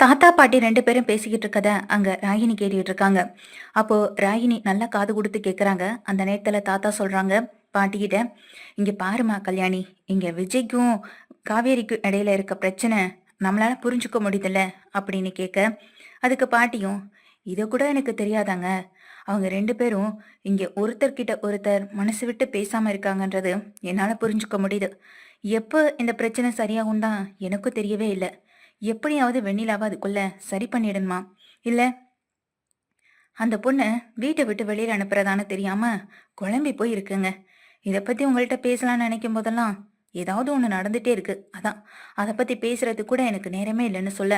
தாத்தா பாட்டி ரெண்டு பேரும் பேசிக்கிட்டு இருக்கத அங்க ராகினி கேட்டுக்கிட்டு இருக்காங்க. அப்போ ராகினி நல்லா காது கொடுத்து கேக்குறாங்க. அந்த நேரத்துல தாத்தா சொல்றாங்க பாட்டிக்கிட்ட இங்க பாருமா கல்யாணி இங்க விஜய்க்கும் காவேரிக்கும் இடையில இருக்க பிரச்சனை நம்மளால புரிஞ்சுக்க முடியுதுல்ல? அப்படின்னு கேட்க அதுக்கு பாட்டியும் இதை கூட எனக்கு தெரியாதாங்க. அவங்க ரெண்டு பேரும் இங்க ஒருத்தர்கிட்ட ஒருத்தர் மனசு விட்டு பேசாம இருக்காங்கன்றது என்னால புரிஞ்சுக்க முடியுது. எப்போ இந்த பிரச்சனை சரியாகும் தான் எனக்கும் தெரியவே இல்லை. எப்படியாவது வெண்ணிலாவை அதுக்குள்ள சரி பண்ணிடணுமா? இல்ல அந்த பொண்ணை வீட்டை விட்டு வெளியில அனுப்புறதான்னு தெரியாம குழம்பி போய் இருக்குங்க இதை பத்தி உங்கள்கிட்ட பேசலாம்னு நினைக்கும் போதெல்லாம் ஏதாவது ஒன்று நடந்துட்டே இருக்கு. அதான் அதை பத்தி பேசுறது கூட எனக்கு நேரமே இல்லைன்னு சொல்ல.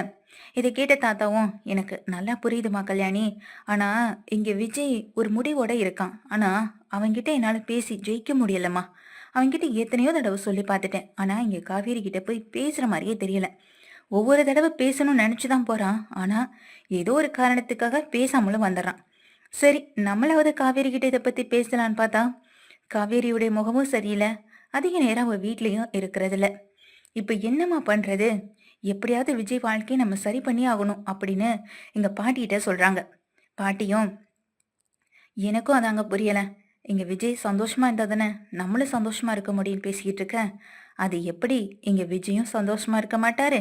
இதை கேட்ட தாத்தாவும் எனக்கு நல்லா புரியுதுமா கல்யாணி. ஆனா இங்க விஜய் ஒரு முடிவோட இருக்கான். ஆனா அவன்கிட்ட என்னால பேசி ஜெயிக்க முடியலம்மா. அவன்கிட்ட எத்தனையோ தடவை சொல்லி பார்த்துட்டேன். ஆனா இங்க காவேரி கிட்ட போய் பேசுற மாதிரியே தெரியல. ஒவ்வொரு தடவை பேசணும்னு நினச்சி தான் போகிறான் ஆனால் ஏதோ ஒரு காரணத்துக்காக பேசாமலும் வந்துடுறான் சரி நம்மளாவது காவேரி கிட்ட இதை பற்றி பேசலான்னு பார்த்தா காவேரியுடைய முகமும் சரியில்லை. அதிக நேரம் அவள் வீட்லேயும் இருக்கிறதில்ல. இப்போ என்னம்மா பண்ணுறது எப்படியாவது விஜய் வாழ்க்கையை நம்ம சரி பண்ணி ஆகணும் அப்படின்னு எங்கள் பாட்டிகிட்ட சொல்கிறாங்க பாட்டியும் எனக்கும் அதாங்க புரியலை. இங்கே விஜய் சந்தோஷமாக இருந்தால் தானே? நம்மளும் சந்தோஷமாக இருக்க முடியும்னு பேசிக்கிட்டு இருக்கேன் அது எப்படி? இங்க விஜயும் சந்தோஷமா இருக்க மாட்டாரு.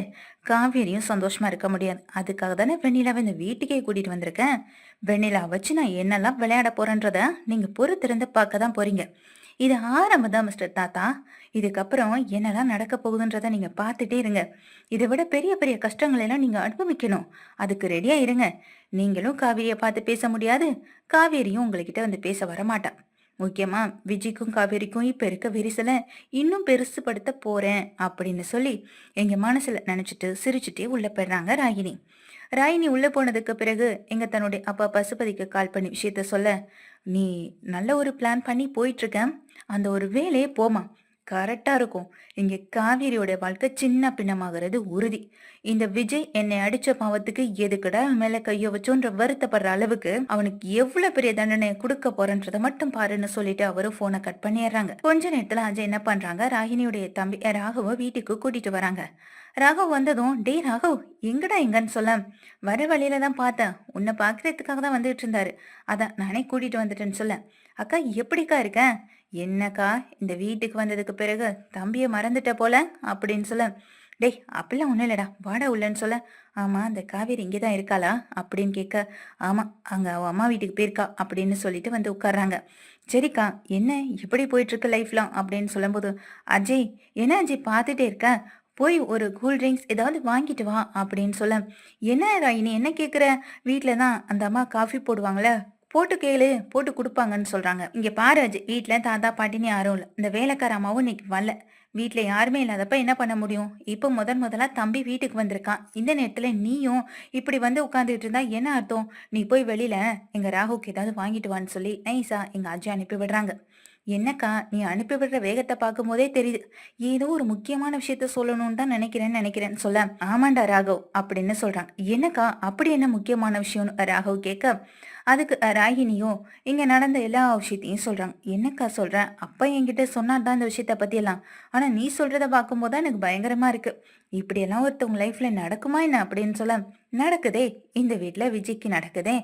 காவேரியும் சந்தோஷமா இருக்க முடியாது. அதுக்காக தானே வெண்ணிலாவை இந்த வீட்டுக்கே கூட்டிட்டு வந்திருக்கேன். வெண்ணிலா வச்சு நான் என்னெல்லாம் விளையாட போறேன்றத நீங்க பொறுத்திருந்து பார்க்க தான் போறீங்க. இது ஆரம்பம் தான் மிஸ்டர் தாத்தா. இதுக்கப்புறம் என்னெல்லாம் நடக்க போகுதுன்றத நீங்க பார்த்துட்டே இருங்க. இதை விட பெரிய பெரிய கஷ்டங்கள் எல்லாம் நீங்க அனுபவிக்கணும். அதுக்கு ரெடியா இருங்க. நீங்களும் காவேரியை பார்த்து பேச முடியாது. காவேரியும் உங்ககிட்ட வந்து பேச வரமாட்டான் முக்கியமா விஜய்க்கும் காவேரிக்கும் இப்ப இருக்க விரிசலை இன்னும் பெருசுபடுத்த போறேன் அப்படின்னு சொல்லி எங்க மனசுல நினைச்சிட்டு சிரிச்சுட்டே உள்ள போயிடுறாங்க ராகினி. ராகினி உள்ள போனதுக்கு பிறகு எங்க தன்னுடைய அப்பா பசுபதிக்கு கால் பண்ணி விஷயத்த சொல்ல நீ நல்ல ஒரு பிளான் பண்ணி போயிட்டு இருக்க. அந்த ஒரு வேலையே போமா கரெக்டா இருக்கும். இங்க காவேரியோட வாழ்க்கை சின்ன பின்னமாகிறது உறுதி. இந்த விஜய் என்னை அடிச்ச பாவத்துக்கு எதுக்கடா மேல கைய வச்சோன்ற வருத்தப்படுற அளவுக்கு அவனுக்கு எவ்வளவு பெரிய தண்டனை கொடுக்க போறன்றதை மட்டும் பாருன்னு சொல்லிட்டு அவரும் போனை கட் பண்ணிடுறாங்க. கொஞ்ச நேரத்துல அஜய் என்ன பண்றாங்க? ராகினியுடைய தம்பி ராகவ வீட்டுக்கு கூட்டிட்டு வராங்க. ராகவ் வந்ததும் டே ராகவ் எங்கடா எங்கன்னு சொல்ல? வர வழியில தான் பார்த்தேன். உன்னை பாக்குறதுக்காக தான் வந்துட்டு இருந்தாரு. அதான் நானே கூட்டிட்டு வந்துட்டேன்னு சொல்ல. அக்கா எப்படிக்கா இருக்கேன் என்னக்கா இந்த வீட்டுக்கு வந்ததுக்கு பிறகு தம்பியை மறந்துட்ட போல அப்படின்னு சொல்ல டேய் அப்படிலாம் ஒன்றும் இல்லைடா வாடா உள்ளன்னு சொல்ல ஆமாம் அந்த காவேரி இங்கே தான் இருக்காளா? அப்படின்னு கேட்க ஆமாம் அங்கே அவள் அம்மா வீட்டுக்கு போயிருக்கா அப்படின்னு சொல்லிட்டு வந்து உட்கார்றாங்க. சரிக்கா என்ன எப்படி போயிட்டுருக்கு லைஃப்லாம்? அப்படின்னு சொல்லும்போது அஜய் என்ன அஜய் பார்த்துட்டே இருக்க? போய் ஒரு கூல் ட்ரிங்க்ஸ் ஏதாவது வாங்கிட்டு வா அப்படின்னு சொல்ல என்ன ராயினி என்ன கேட்குற வீட்டில் தான் அந்த அம்மா காஃபி போடுவாங்களே? போட்டு கேளு போட்டு கொடுப்பாங்கன்னு சொல்றாங்க. இங்க பாரு அஜய் வீட்டுல தாத்தா பாட்டின்னு யாரும் இல்லை. இந்த வேலைக்கார அம்மாவும் இன்னைக்கு வரல. வீட்டுல யாருமே இல்லாதப்ப என்ன பண்ண முடியும்? இப்போ முதன் முதலா தம்பி வீட்டுக்கு வந்திருக்கான். இந்த நேரத்துல நீயும் இப்படி வந்து உட்காந்துட்டு இருந்தா என்ன அர்த்தம்? நீ போய் வெளியில எங்க ராகுக்கு ஏதாவது வாங்கிட்டு வான்னு சொல்லி நைஸா எங்க அஜய் அனுப்பி விடுறாங்க. என்னக்கா நீ அனுப்பிவிடுற வேகத்தை பார்க்கும் போதே தெரியுது. ஏதோ ஒரு முக்கியமான விஷயத்த சொல்லணும்னு தான் நினைக்கிறேன்னு நினைக்கிறேன்னு சொல்ல ஆமாண்டா ராகவ் அப்படின்னு சொல்றான் என்னக்கா அப்படி என்ன முக்கியமான விஷயம்னு ராகவ் கேட்க அதுக்கு ராகினியும் இங்க நடந்த எல்லா விஷயத்தையும் சொல்றாங்க. என்னக்கா சொல்றேன் அப்பா என்கிட்ட சொன்னாதான் இந்த விஷயத்த பத்தி எல்லாம் ஆனா நீ சொல்றத பார்க்கும்போது தான் எனக்கு பயங்கரமா இருக்கு. இப்படியெல்லாம் ஒருத்தவங்க லைஃப்ல நடக்குமா என்ன அப்படின்னு சொல்ல நடக்குதே இந்த வீட்டில் விஜய்க்கு நடக்குதே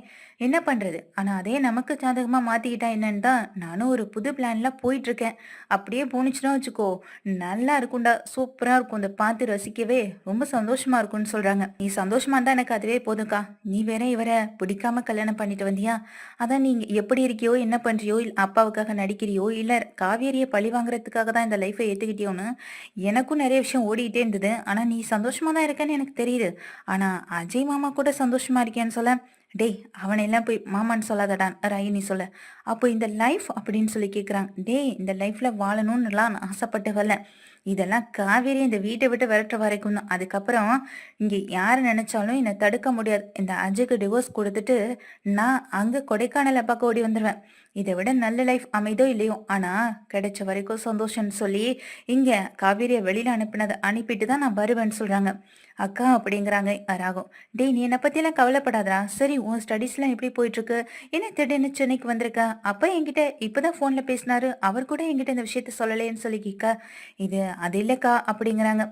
என்ன பண்ணுறது ஆனால் அதே நமக்கு சாதகமாக மாற்றிக்கிட்டா என்னன்னு தான் நானும் ஒரு புது பிளான்ல போயிட்டுருக்கேன். அப்படியே போணுச்சுன்னா வச்சுக்கோ நல்லா இருக்கும்டா சூப்பராக இருக்கும் இந்த பார்த்து ரசிக்கவே ரொம்ப சந்தோஷமாக இருக்கும்னு சொல்கிறாங்க நீ சந்தோஷமாக இருந்தால் எனக்கு அதுவே போதும்க்கா. நீ வேற இவரை பிடிக்காம கல்யாணம் பண்ணிட்டு வந்தியா? அதான் நீங்கள் எப்படி இருக்கியோ என்ன பண்ணுறியோ இல்லை அப்பாவுக்காக நடிக்கிறியோ இல்லை காவேரியை பழி வாங்குறதுக்காக தான் இந்த லைஃப்பை ஏற்றுக்கிட்டியோன்னு எனக்கும் நிறைய விஷயம் ஓடிக்கிட்டே இருந்தது. ஆனால் ஆனால் நீ சந்தோஷமாக தான் இருக்கேன்னு எனக்கு தெரியுது. ஆனால் அஜய் மாமா கூட சந்தோஷமாக இருக்கேன்னு சொல்ல டேய் அவனெல்லாம் போய் மாமான்னு சொல்லாதடான் ராயினி சொல்ல. அப்போ இந்த லைஃப் அப்படின்னு சொல்லி கேட்குறாங்க டேய் இந்த லைஃப்பில் வாழணும்னுலாம் நான் ஆசைப்பட்டு வரல. இதெல்லாம் காவேரி இந்த வீட்டை விட்டு விரட்டுற வரைக்கும் தான். அதுக்கப்புறம் இங்கே யார் நினைச்சாலும் என்னை தடுக்க முடியாது. இந்த அஜய்க்கு டிவோர்ஸ் கொடுத்துட்டு நான் அங்கே கொடைக்கானலை பக்கம் ஓடி வந்துடுவேன் இதை விட நல்ல லைஃப் அமைதோ இல்லையோ? ஆனால் கிடைச்ச வரைக்கும் சந்தோஷம்னு சொல்லி இங்கே காவேரியை வெளியில் அனுப்பினதை அனுப்பிட்டு தான் நான் வருவேன்னு சொல்கிறாங்க அக்கா அப்படிங்கிறாங்க ராகும் டேய் நீ என்னை பற்றிலாம் கவலைப்படாதடா. சரி உன் ஸ்டடீஸ்லாம் எப்படி போயிட்டுருக்கு? என்ன திடீர்னு சென்னைக்கு வந்திருக்க? அப்போ என்கிட்ட இப்போ தான் ஃபோனில் பேசினாரு. அவர் கூட என்கிட்ட இந்த விஷயத்த சொல்லலைன்னு சொல்லி கேட்க இது அது இல்லைக்கா அப்படிங்கிறாங்க.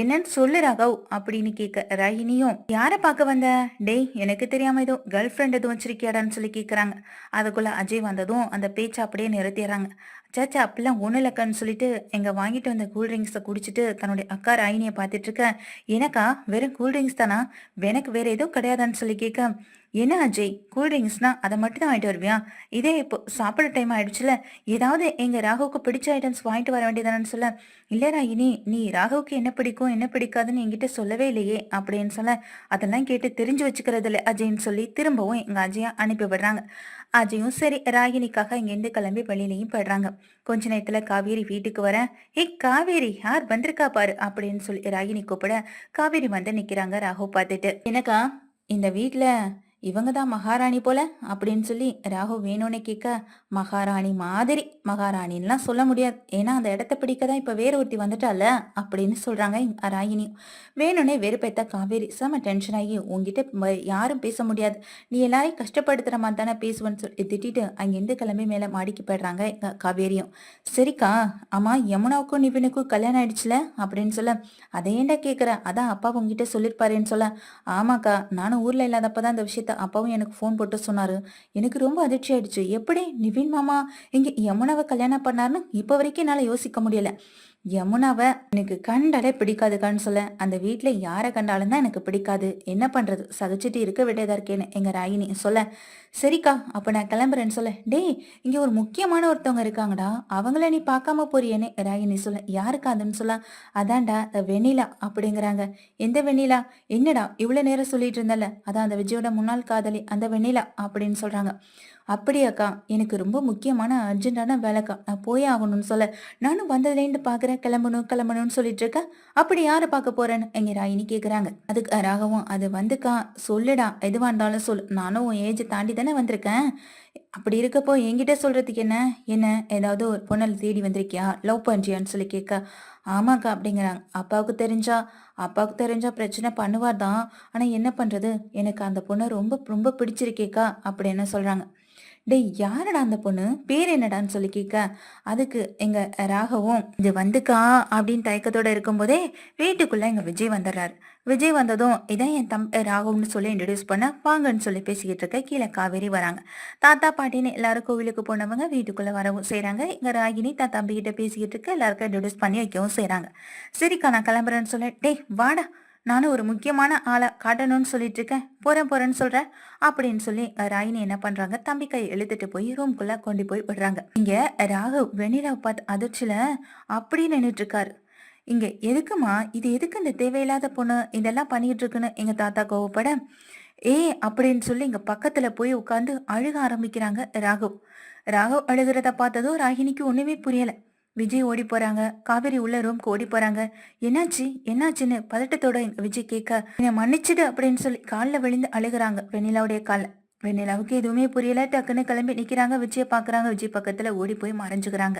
என்னன்னு சொல்லு ராகவ் அப்படின்னு கேட்க ரஹினியும் யாரை பார்க்க வந்த? டேய் எனக்கு தெரியாம ஏதோ கேர்ள் ஃப்ரெண்ட் எதுவும் வச்சிருக்கியாடான்னு சொல்லி கேட்குறாங்க. அதுக்குள்ள அஜய் வந்ததும் அந்த பேச்சை அப்படியே நிறுத்திடுறாங்க. சாச்சா அப்படிலாம் ஒன்றும் இல்லைக்கான்னு சொல்லிட்டு எங்கள் வாங்கிட்டு வந்த கூல்ட்ரிங்க்ஸை குடிச்சிட்டு தன்னுடைய அக்கா ராயினியை பார்த்துட்டு இருக்கேன். எனக்கா வெறும் கூல்ட்ரிங்க்ஸ் தானா? எனக்கு வேற எதுவும் கிடையாதான்னு சொல்லி கேட்க என்ன அஜய் கூல்ட்ரிங்க்ஸ்னா அதை மட்டும் தான் வாங்கிட்டு வருவியா? இதே இப்போ சாப்பிட்ற டைம் ஆயிடுச்சுல ஏதாவது எங்கள் ராகுவுக்கு பிடிச்ச ஐட்டம்ஸ் வாங்கிட்டு வர வேண்டியதானு சொல்ல இல்லை ராயினி நீ ராகுவுக்கு என்ன பிடிக்கும் என்ன பிடிக்காதுன்னு என்கிட்ட சொல்லவே இல்லையே அப்படின்னு சொல்ல அதெல்லாம் கேட்டு தெரிஞ்சு வச்சுக்கிறது இல்லை அஜய்ன்னு சொல்லி திரும்பவும் எங்கள் அஜயா அனுப்பி விடுறாங்க. அஜயும் சரி ராகினிக்காக இங்கேருந்து கிளம்பி வெளியிலையும் போயிடுறாங்க. கொஞ்ச நேரத்துல காவேரி வீட்டுக்கு வர ஏய் காவேரி யார் வந்திருக்கா பாரு அப்படின்னு சொல்லி ராகினி கூப்பிட காவேரி வந்து நிக்கிறாங்க ராகு பார்த்துட்டு. எனக்கா இந்த வீட்டுல இவங்க தான் மகாராணி போல அப்படின்னு சொல்லி ராகு வேணும்னு கேட்க மகாராணி மாதிரி மகாராணின்லாம் சொல்ல முடியாது. ஏன்னா அந்த இடத்த பிடிக்க தான் இப்போ வேற ஒருத்தி வந்துட்டால? அப்படின்னு சொல்றாங்க ராகினியும் வேணும்னே வெறுப்பேத்த காவேரி. செம டென்ஷன் ஆகி உங்ககிட்ட யாரும் பேச முடியாது. நீ எல்லாரையும் கஷ்டப்படுத்துற மாதிரி தானே பேசுவேன்னு சொல்லி திட்டிட்டு அங்கேருந்து கிளம்பி மேலே மாடிக்கு போயிடுறாங்க காவேரியும். சரிக்கா ஆமா யமுனாவுக்கும் நிவினுக்கும் கல்யாணம் ஆயிடுச்சுல? அப்படின்னு சொல்ல அதை ஏன்டா கேட்குற அதான் அப்பா உங்ககிட்ட சொல்லியிருப்பாருன்னு சொல்ல. ஆமாக்கா நானும் ஊர்ல இல்லாதப்ப தான் இந்த விஷயத்த அப்பாவும் எனக்கு ஃபோன் போட்டு சொன்னாரு. எனக்கு ரொம்ப அதிர்ச்சி ஆயிடுச்சு. எப்படி? நிவின் மாமா இங்க யமுனாவை கல்யாணம் பண்ணாருன்னு இப்போ வரைக்கும் என்னால் யோசிக்க முடியல. யமுனாவை எனக்கு கண்டாலே பிடிக்காதுக்கான்னு சொல்ல அந்த வீட்டில் யாரை கண்டாலும் தான் எனக்கு பிடிக்காது. என்ன பண்றது? சகிச்சிட்டு இருக்க வேண்டியதா இருக்கேன்னு எங்க ராயினி சொல்ல சரிக்கா அப்போ நான் கிளம்புறேன்னு சொல்ல. டேய் இங்கே ஒரு முக்கியமான ஒருத்தவங்க இருக்காங்கடா. அவங்கள நீ பார்க்காம போறியேன்னு ராகினி சொல்ல. யாருக்கா அதுன்னு சொல்ல. அதான்டா வெண்ணிலா அப்படிங்கிறாங்க. எந்த வெண்ணிலா? என்னடா இவ்வளோ நேரம் சொல்லிட்டு இருந்தல அதான் அந்த விஜயோட முன்னாள் காதலி அந்த வெண்ணிலா அப்படின்னு சொல்கிறாங்க அப்படியாக்கா எனக்கு ரொம்ப முக்கியமான அர்ஜென்ட்டான வேலைக்கா. நான் போயே ஆகணும்னு சொல்ல. நானும் வந்ததுலேருந்து பார்க்குறேன். கிளம்பணும் கிளம்பணும்னு சொல்லிட்டு இருக்கேன் அப்படி யாரை பார்க்க போறேன்னு? எங்க ராயினி கேட்குறாங்க அதுக்கு ராகவும் அது வந்துக்கா. சொல்லுடா எதுவாக இருந்தாலும் சொல்லு. நானும் உன் ஏஜ் தாண்டி தானே வந்திருக்கேன். அப்படி இருக்கப்போ என்கிட்ட சொல்றதுக்கு என்ன? என்ன? ஏதாவது ஒரு பொண்ணை தேடி வந்திருக்கியா? லவ் பண்றியான்னு சொல்லி கேட்க ஆமாக்கா அப்படிங்கிறாங்க. அப்பாவுக்கு தெரிஞ்சா? அப்பாவுக்கு தெரிஞ்சா பிரச்சனை பண்ணுவார் தான். ஆனால் என்ன பண்ணுறது எனக்கு அந்த பொண்ணை ரொம்ப ரொம்ப பிடிச்சிருக்கேக்கா அப்படின்னு சொல்கிறாங்க டேய் யாரடா அந்த பொண்ணு? பேர் என்னடான்னு சொல்லி கேட்க. அதுக்கு எங்க ராகவும் இது வந்துக்கா அப்படின்னு தயக்கத்தோட இருக்கும்போதே வீட்டுக்குள்ள எங்க விஜய் வந்துடுறாரு. விஜய் வந்ததும் இதான் என் தம் ராகவ்னு சொல்லி இன்ட்ரடியூஸ் பண்ண வாங்கன்னு சொல்லி பேசிக்கிட்டு இருக்க கீழே காவேரி வராங்க. தாத்தா பாட்டின்னு எல்லாரும் கோவிலுக்கு போனவங்க வீட்டுக்குள்ள வரவும் செய்கிறாங்க இங்கே ராகினி தான் தம்பிக்கிட்ட பேசிக்கிட்டு இருக்க எல்லாருக்கும் இன்ட்ரடியூஸ் பண்ணி வைக்கவும் செய்கிறாங்க சரிக்கா நான் கிளம்புறேன்னு சொல்ல. டேய் வாடா. நானும் ஒரு முக்கியமான ஆளை காட்டணும்னு சொல்லிட்டு இருக்கேன் போறேன் போறேன்னு சொல்றேன். அப்படின்னு சொல்லி ராயினி ராகினி என்ன பண்றாங்க? தம்பி கை இழுத்துட்டு போய் ரூம்குள்ள கொண்டு போய் விடுறாங்க. இங்க ராகவ் வெண்ணிலாவை பார்த்து அதிர்ச்சியில அப்படி நின்றுட்டு இருக்காரு. இங்க எதுக்குமா இது எதுக்கு இந்த தேவையில்லாத பொண்ணு? இதெல்லாம் பண்ணிட்டு இருக்குன்னு எங்க தாத்தா கோவப்பட ஏ அப்படின்னு சொல்லி இங்க பக்கத்துல போய் உட்காந்து அழுக ஆரம்பிக்கிறாங்க ராகவ். ராகவ் அழுகிறத பார்த்ததும் ராகினிக்கு ஒண்ணுமே புரியல. விஜய் ஓடி போறாங்க. காவேரி உள்ள ரூம்க்கு ஓடி போறாங்க. என்னாச்சு? என்னாச்சுன்னு பதட்டத்தோட எங்க விஜய் கேட்க என்னை மன்னிச்சிடு அப்படின்னு சொல்லி காலில் விழுந்து அழுகுறாங்க வெண்ணிலாவுடைய காலில் வெண்ணிலாவுக்கு எதுவுமே புரியல. டக்குன்னு கிளம்பி நிக்கிறாங்க. விஜய பாக்குறாங்க விஜய் பக்கத்துல ஓடி போய் மறைஞ்சுக்கிறாங்க.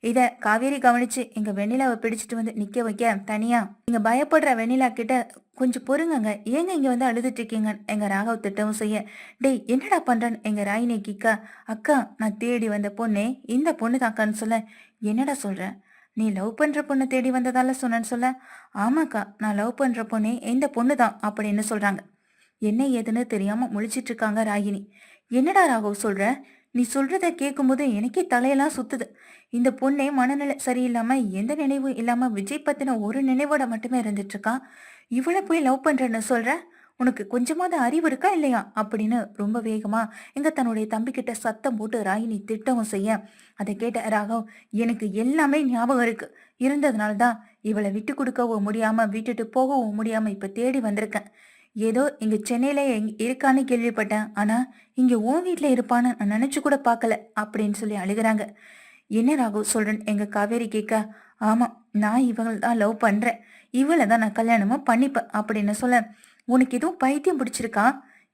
இத காவேரி கவனிச்சு எங்க வெண்ணிலாவை பிடிச்சிட்டு வந்து நிக்க வைக்க. தனியா நீங்க பயப்படுற வெண்ணிலா கிட்ட கொஞ்சம் பொறுங்கங்க. ஏங்க இங்க வந்து அழுதுட்டு இருக்கீங்க எங்க ராகவ் திட்டமும் செய்ய. டேய் என்னடா பண்றேன்னு எங்க ராயினி கிக்கா. அக்கா நான் தேடி வந்த பொண்ணே இந்த பொண்ணு தாக்கான்னு சொல்ல. என்னடா சொல்ற? நீ லவ் பண்ற பொண்ணு தேடி வந்ததால சொன்னேன்னு சொல்ல. ஆமாக்கா நான் லவ் பண்ற பொண்ணே இந்த பொண்ணு தான் அப்படின்னு சொல்றாங்க. என்ன ஏதுன்னு தெரியாம முழிச்சிட்டு இருக்காங்க ராகினி. என்னடா ராகவ் சொல்ற? நீ சொல்றத கேட்கும்போது எனக்கே தலையெல்லாம் சுத்துது. இந்த பொண்ணே மனநிலை சரியில்லாம எந்த நினைவும் இல்லாம விஜய் பத்தின ஒரு நினைவோட மட்டுமே இருந்துட்டு இருக்கா இவளை போய் லவ் பண்றேன்னு சொல்ற? உனக்கு கொஞ்சமாவது அறிவு இருக்கா இல்லையா? அப்படின்னு ரொம்ப வேகமா எங்க தன்னுடைய தம்பி கிட்ட சத்தம் போட்டு ராகினி திட்டவும் செய்ய. அதை கேட்ட ராகவ் எனக்கு எல்லாமே ஞாபகம் இருக்கு. இருந்ததுனால தான் இவளை விட்டு கொடுக்கவும் முடியாம விட்டுட்டு போகவும் முடியாம இப்ப தேடி வந்திருக்கேன். ஏதோ இங்க சென்னையில எங் இருக்கான்னு கேள்விப்பட்டேன். ஆனா இங்க உன் வீட்டுல இருப்பான்னு நான் நினைச்சு கூட பார்க்கல அப்படின்னு சொல்லி அழுகுறாங்க. என்ன ராகு சொல்றேன் எங்க காவேரி கேட்க ஆமா நான் இவங்களை தான் லவ் பண்றேன். இவளை தான் நான் கல்யாணமும் பண்ணிப்பேன் அப்படின்னு சொல்ல உனக்கு எதுவும் பைத்தியம் பிடிச்சிருக்கா?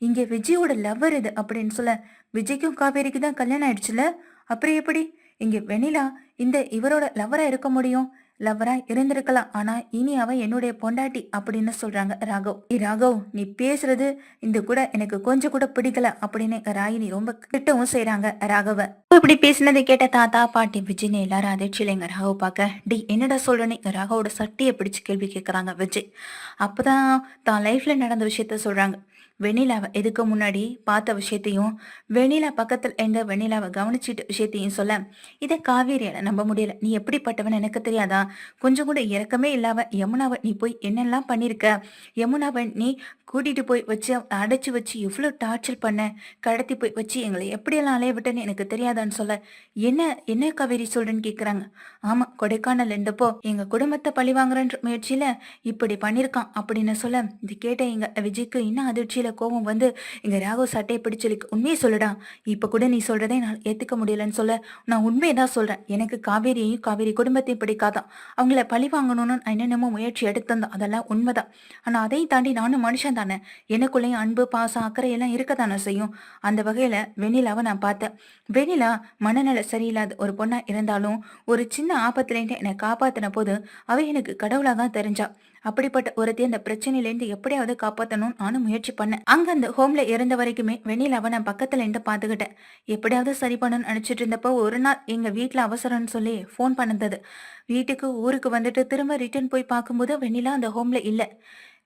இங்க விஜயோட லவ்வர் இது அப்படின்னு சொல்ல விஜய்க்கும் காவேரிக்கு தான் கல்யாணம் ஆயிடுச்சுல? அப்புறம் எப்படி? இங்க வெனிலா இந்த இவரோட லவ்வரா இருக்க முடியும்? லவ்வரா இருந்திருக்கலாம். ஆனா இனி அவ என்னுடைய பொண்டாட்டி அப்படின்னு சொல்றாங்க ராகவ். ஏய் ராகவ் நீ பேசுறது இந்த கூட எனக்கு கொஞ்சம் கூட பிடிக்கல அப்படின்னு ராகினி ரொம்ப கிட்டவும் செய்யறாங்க ராகவ. இப்படி பேசினதை கேட்ட தாத்தா பாட்டி விஜய்னு எல்லாரும் அதிர்ச்சியில எங்க ராகவ் பார்க்க. டி என்னடா சொல்றேன்னு ராகவோட சட்டியை பிடிச்சு கேள்வி கேட்கறாங்க விஜய். அப்பதான் தான் லைஃப்ல நடந்த விஷயத்த சொல்றாங்க. வெண்ணிலாவை எதுக்கு முன்னாடி பார்த்த விஷயத்தையும் வெண்ணிலா பக்கத்தில் இருந்த வெண்ணிலாவை கவனிச்சிட்டு விஷயத்தையும் சொல்ல இதை காவேரியால நம்ப முடியல. நீ எப்படிப்பட்டவன் எனக்கு தெரியாதா? கொஞ்சம் கூட இறக்கமே இல்லாம யமுனாவை நீ போய் என்னெல்லாம் பண்ணிருக்க? யமுனாவை நீ கூட்டிட்டு போய் வச்சு அடைச்சு வச்சு எவ்வளோ டார்ச்சர் பண்ண கடத்தி போய் வச்சு எங்களை எப்படியெல்லாம் அலைய விட்டேன்னு எனக்கு தெரியாதான்னு சொல்ல என்ன என்ன காவேரி சொல்றேன்னு கேக்குறாங்க. ஆமா கொடைக்கானல் இருந்தப்போ எங்க குடும்பத்தை பழி வாங்குறன்ற முயற்சியில இப்படி பண்ணிருக்கான் அப்படின்னு சொல்ல இது கேட்ட எங்க விஜய்க்கு இன்னும் அதிர்ச்சியில கோபம் வந்து இங்கே ராகவ் சட்டையை பிடிச்சலுக்கு உண்மையை சொல்லுடா. இப்போ கூட நீ சொல்றதை நான் ஏத்துக்க முடியலன்னு சொல்ல. நான் உண்மையை தான் சொல்றேன். எனக்கு காவேரியையும் காவேரி குடும்பத்தையும் பிடிக்காதான் அவங்கள பழி வாங்கணும்னு நான் என்னென்னமோ முயற்சி எடுத்திருந்தோம் அதெல்லாம் உண்மைதான். ஆனா அதையும் தாண்டி நானும் மனுஷன் தானே. எனக்குள்ளேயும் அன்பு பாசம் அக்கறை எல்லாம் இருக்கத்தானே செய்யும். அந்த வகையில வெண்ணிலாவை நான் பார்த்தேன். வெண்ணிலா மனநல சரியில்லாத ஒரு பொண்ணா இருந்தாலும் ஒரு சின்ன ஆபத்துலேருந்து என்னை காப்பாற்றின போது அவ எனக்கு கடவுளாக தான் தெரிஞ்சா. அப்படிப்பட்ட ஒருத்தி அந்த பிரச்சனையிலேருந்து எப்படியாவது காப்பாற்றணும்னு நானும் முயற்சி பண்ணேன். அங்க அந்த ஹோம்ல இருந்த வரைக்குமே வெளியில நான் பக்கத்துல இருந்து பாத்துக்கிட்டேன் எப்படியாவது சரி பண்ணணும்னு நினைச்சிட்டு இருந்தப்போ ஒரு நாள் எங்க வீட்டுல அவசரம்னு சொல்லி ஃபோன் பண்ணது வீட்டுக்கு ஊருக்கு வந்துட்டு திரும்ப ரிட்டர்ன் போய் பார்க்கும்போது வெண்ணிலா அந்த ஹோம்ல இல்ல.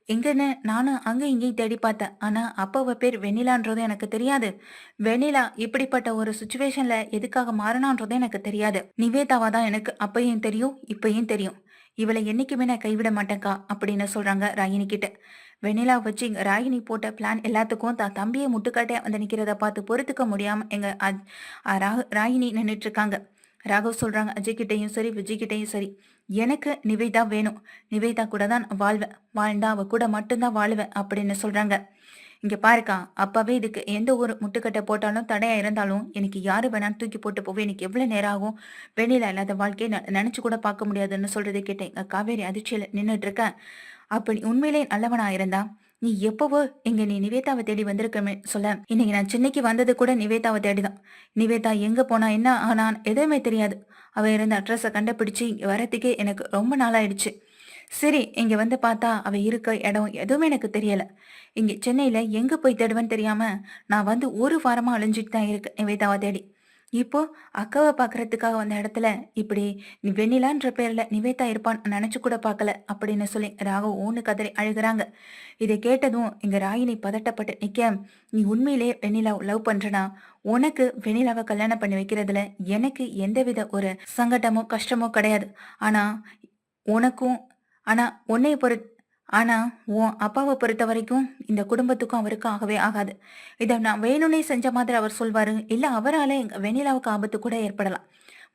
எங்கன்னு நானும் அங்க இங்கேயும் தேடி பார்த்தேன். ஆனா அப்பாவ பேர் வெண்ணிலான்றதும் எனக்கு தெரியாது. வெண்ணிலா இப்படிப்பட்ட ஒரு சுச்சுவேஷன்ல எதுக்காக மாறனான்றதும் எனக்கு தெரியாது. நிவேதாவா தான் எனக்கு அப்பையும் தெரியும் இப்பயும் தெரியும். இவளை என்னைக்குமே நான் கைவிட மாட்டேங்க்கா அப்படின்னு சொல்றாங்க ராகினி கிட்ட. வெண்ணிலா வச்சு இங்க ராகினி போட்ட பிளான் எல்லாத்துக்கும் தான் தம்பியை முட்டுக்காட்டையா வந்து நிக்கிறத பார்த்து பொறுத்துக்க முடியாம எங்க அஜ்- ராகு- ராகினி நின்னுட்டு இருக்காங்க. ராகவ் சொல்றாங்க அஜய் கிட்டையும் சரி விஜய் கிட்டையும் சரி. எனக்கு நிவேதா வேணும். நிவேதா கூட தான் வாழ்வேன். வாழ்ந்தா அவ கூட மட்டும்தான் வாழ்வேன் அப்படின்னு சொல்றாங்க. இங்க பாருக்கா அப்பாவே இதுக்கு எந்த ஒரு முட்டுக்கட்டை போட்டாலும் தடையா இருந்தாலும் எனக்கு யாரு வேணாலும் தூக்கி போட்டு போவே எனக்கு எவ்வளவு நேரம் ஆகும்? வெளியில இல்லாத வாழ்க்கையை ந- நினைச்சு கூட பார்க்க முடியாதுன்னு சொல்றதை கேட்டேன். எங்க காவேரி அதிர்ச்சியில நின்றுட்டு இருக்க. அப்படி உண்மையிலே நல்லவனா இருந்தா நீ எப்பவோ இங்க நீ நிவேதாவை தேடி வந்திருக்கமே சொல்ல. இன்னைக்கு நான் சென்னைக்கு வந்தது கூட நிவேதாவை தேடிதான். நிவேதா எங்க போனா என்ன ஆனான் எதுவுமே தெரியாது. அவ இருந்த அட்ரஸை கண்டுபிடிச்சு இங்க எனக்கு ரொம்ப நாளாயிடுச்சு. சரி இங்க வந்து பார்த்தா அவ இருக்க இடம் எதுவுமே எனக்கு தெரியல. இங்க சென்னையில எங்க போய் தேடுவேன்னு தெரியாம நான் வந்து ஒரு வாரமா அழிஞ்சிட்டு தான் இருக்கேன் நிவேதாவை தேடி. இப்போ அக்காவை பார்க்கறதுக்காக வந்த இடத்துல இப்படி வெண்ணிலான்ற பேர்ல நிவேதா இருப்பான்னு நினைச்சு கூட பார்க்கல அப்படின்னு சொல்லி ராகவ் ஓன்னு கதறி அழுகிறாங்க. இதை கேட்டதும் இங்க ராகினி பதட்டப்பட்டு நிக்க நீ உண்மையிலே வெண்ணிலா லவ் பண்றனா? உனக்கு வெண்ணிலாவை கல்யாணம் பண்ணி வைக்கிறதுல எனக்கு எந்தவித ஒரு சங்கடமோ கஷ்டமோ கிடையாது. ஆனா உனக்கும் ஆனா உன்னை பொறுத் ஆனா உன் அப்பாவை பொறுத்த வரைக்கும் இந்த குடும்பத்துக்கும் அவருக்கும் ஆகவே ஆகாது. இதை நான் வேணும்னே செஞ்ச மாதிரி அவர் சொல்வாரு. இல்ல அவரால எங்க வெண்ணிலாவுக்கு ஆபத்து கூட ஏற்படலாம்.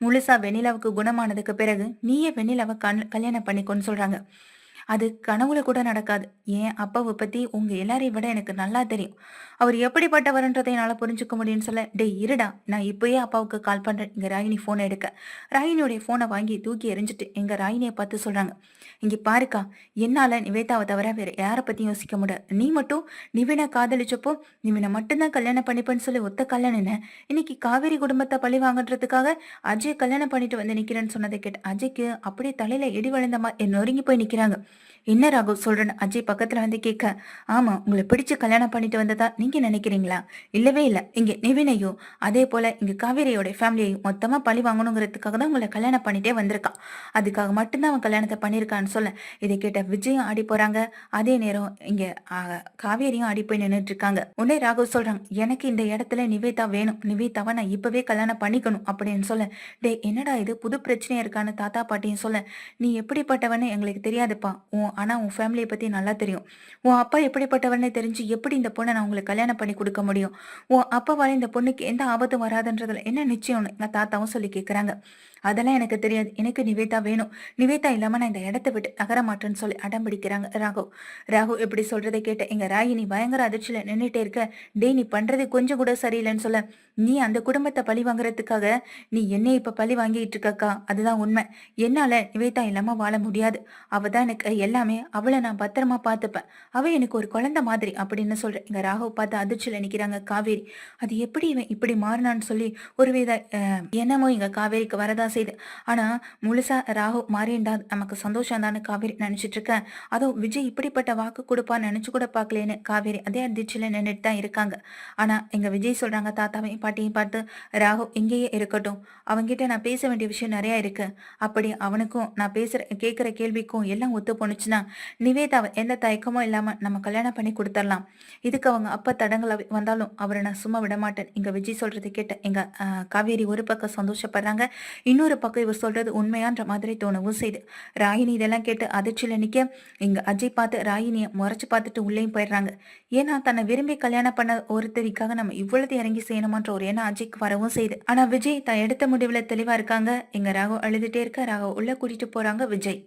முழுசா வெண்ணிலாவுக்கு குணமானதுக்கு பிறகு நீயே வெண்ணிலாவை கல் கல்யாணம் பண்ணிக்கோன்னு சொல்றாங்க. அது கனவுல கூட நடக்காது. ஏன் அப்பாவை பத்தி உங்க எல்லாரையும் விட எனக்கு நல்லா தெரியும். அவர் எப்படிப்பட்டவர்ன்றதை என்னால் புரிஞ்சுக்க முடியும்னு சொல்ல டேய் இருடா நான் இப்பயே அப்பாவுக்கு கால் பண்றேன். இங்க ராகினி போனை எடுக்க. ராகினியோடைய போனை வாங்கி தூக்கி எரிஞ்சிட்டு எங்க ராகினியை பார்த்து சொல்றாங்க இங்க பாருக்கா என்னால நிவேதாவை தவிர வேற யாரை பத்தியும் யோசிக்க முடியாது. நீ மட்டும் நிவினை காதலிச்சப்போ நிவினை மட்டும்தான் கல்யாணம் பண்ணிப்பேன்னு சொல்லி ஒத்த கல்யாணம் இன்னைக்கு காவேரி குடும்பத்தை பழி வாங்குறதுக்காக அஜய் கல்யாணம் பண்ணிட்டு வந்து நிக்கிறேன்னு சொன்னதை கேட்டு அஜய்க்கு அப்படியே தலையில இடி விழுந்த மாதிரி நொறுங்கி போய் நிக்கிறாங்க. என்ன ராகு சொல்றேன்னு அஜய் பக்கத்துல வந்து கேட்க ஆமா உங்களை பிடிச்சு கல்யாணம் பண்ணிட்டு வந்ததா நீங்க நினைக்கிறீங்களா? இல்லவே இல்ல. இங்க நிவினையும் அதே போல இங்க காவேரியோட ஃபேமிலியையும் மொத்தமா பழி வாங்கணுங்கிறதுக்காக தான் உங்களை கல்யாணம் பண்ணிட்டே வந்திருக்கான் அதுக்காக மட்டும்தான் அவன் கல்யாணத்தை பண்ணியிருக்கான்னு சொல்ல. இதை கேட்ட விஜயும் ஆடி போறாங்க. அதே நேரம் இங்க காவேரியும் ஆடி போய் நின்றுட்டு இருக்காங்க. உடனே ராகு சொல்றாங்க எனக்கு இந்த இடத்துல நிவேதா வேணும். நிவேதாவை நான் இப்பவே கல்யாணம் பண்ணிக்கணும். அப்படின்னு சொல்ல டேய் என்னடா இது? புது பிரச்சனையா இருக்கான்னு தாத்தா பாட்டியும் சொல்ல நீ எப்படிப்பட்டவன்னு எங்களுக்கு தெரியாதுப்பா. உன் ஆனால் உன் ஃபேமிலியை பற்றி நல்லா தெரியும். உன் அப்பா எப்படிப்பட்டவன்னு தெரிஞ்சு எப்படி இந்த பொண்ணை நான் உங்களுக்கு கல்யாணம் பண்ணி கொடுக்க முடியும்? உன் அப்பாவால் இந்த பொண்ணுக்கு எந்த ஆபத்தும் வராதுன்றதுல என்ன நிச்சயம்னு நான் தாத்தாவும் சொல்லி கேட்குறாங்க அதெல்லாம் எனக்கு தெரியாது. எனக்கு நிவேதா வேணும். நிவேதா இல்லாம நான் இந்த இடத்த விட்டு நகர மாட்டேன்னு சொல்லி அடம் பிடிக்கிறாங்க ராகவ் ராகவ் இப்படி சொல்றதை கேட்ட எங்க ராகினி பயங்கர அதிர்ச்சியில நின்றுட்டே இருக்க. டேய் நீ பண்றது கொஞ்சம் கூட சரியில்லைன்னு சொல்ல. நீ அந்த குடும்பத்தை பழி வாங்குறதுக்காக நீ என்னை இப்ப பழி வாங்கிட்டு இருக்கக்கா அதுதான் உண்மை. என்னால நிவேதா இல்லாம வாழ முடியாது. அவ தான் எனக்கு எல்லாமே. அவளை நான் பத்திரமா பார்த்துப்பேன். அவ எனக்கு ஒரு குழந்தை மாதிரி அப்படின்னு சொல்றேன் எங்க ராகவ் பார்த்து அதிர்ச்சியில நிக்கிறாங்க காவேரி. அது எப்படி இவன் இப்படி மாறினான்னு சொல்லி ஒருவித வித எண்ணமும் எங்க காவேரிக்கு வரதா செய்து. ஆனா முழுசா ராகு மாறிண்டா நமக்கு சந்தோஷம் தானே காவேரி நினைச்சிட்டு இருக்கேன் அதுவும் விஜய் இப்படிப்பட்ட வாக்கு கொடுப்பா நினைச்சு கூட பார்க்கலேன்னு காவேரி அதே அதிர்ச்சியில நின்றுட்டு தான் இருக்காங்க. ஆனா எங்க விஜய் சொல்றாங்க தாத்தாவையும் பாட்டியும் பார்த்து ராகு இங்கேயே இருக்கட்டும். அவன்கிட்ட நான் பேச வேண்டிய விஷயம் நிறைய இருக்கு. அப்படி அவனுக்கும் நான் பேசுற கேட்குற கேள்விக்கும் எல்லாம் ஒத்து போனுச்சுன்னா நிவேதாவை எந்த தயக்கமும் இல்லாம நம்ம கல்யாணம் பண்ணி கொடுத்துடலாம் இதுக்கு அவங்க அப்போ தடங்களை வந்தாலும் அவரை நான் சும்மா விட மாட்டேன் இங்க விஜய் சொல்கிறது கேட்ட எங்க காவேரி ஒரு பக்கம் சந்தோஷப்படுறாங்க. இன்னும் இன்னொரு பக்கம் இவர் சொல்றது உண்மையான்ற மாதிரி தோணவும் செய்து. ராகினி இதெல்லாம் கேட்டு அதிர்ச்சியில நிக்க இங்க அஜய் பார்த்து ராகினியை முறைச்சு பார்த்துட்டு உள்ளேயும் போயிடுறாங்க. ஏன்னா தன்னை விரும்பி கல்யாணம் பண்ண ஒருத்தருக்காக நம்ம இவ்வளவு இறங்கி செய்யணுமான்ற ஒரு எண்ணம் அஜய்க்கு வரவும் செய்யுது ஆனா விஜய் தான் எடுத்த முடிவுல தெளிவா இருக்காங்க. இங்க ராகவ் அழுதுட்டே இருக்க ராகவ் உள்ள கூட்டிட்டு போறாங்க விஜய்.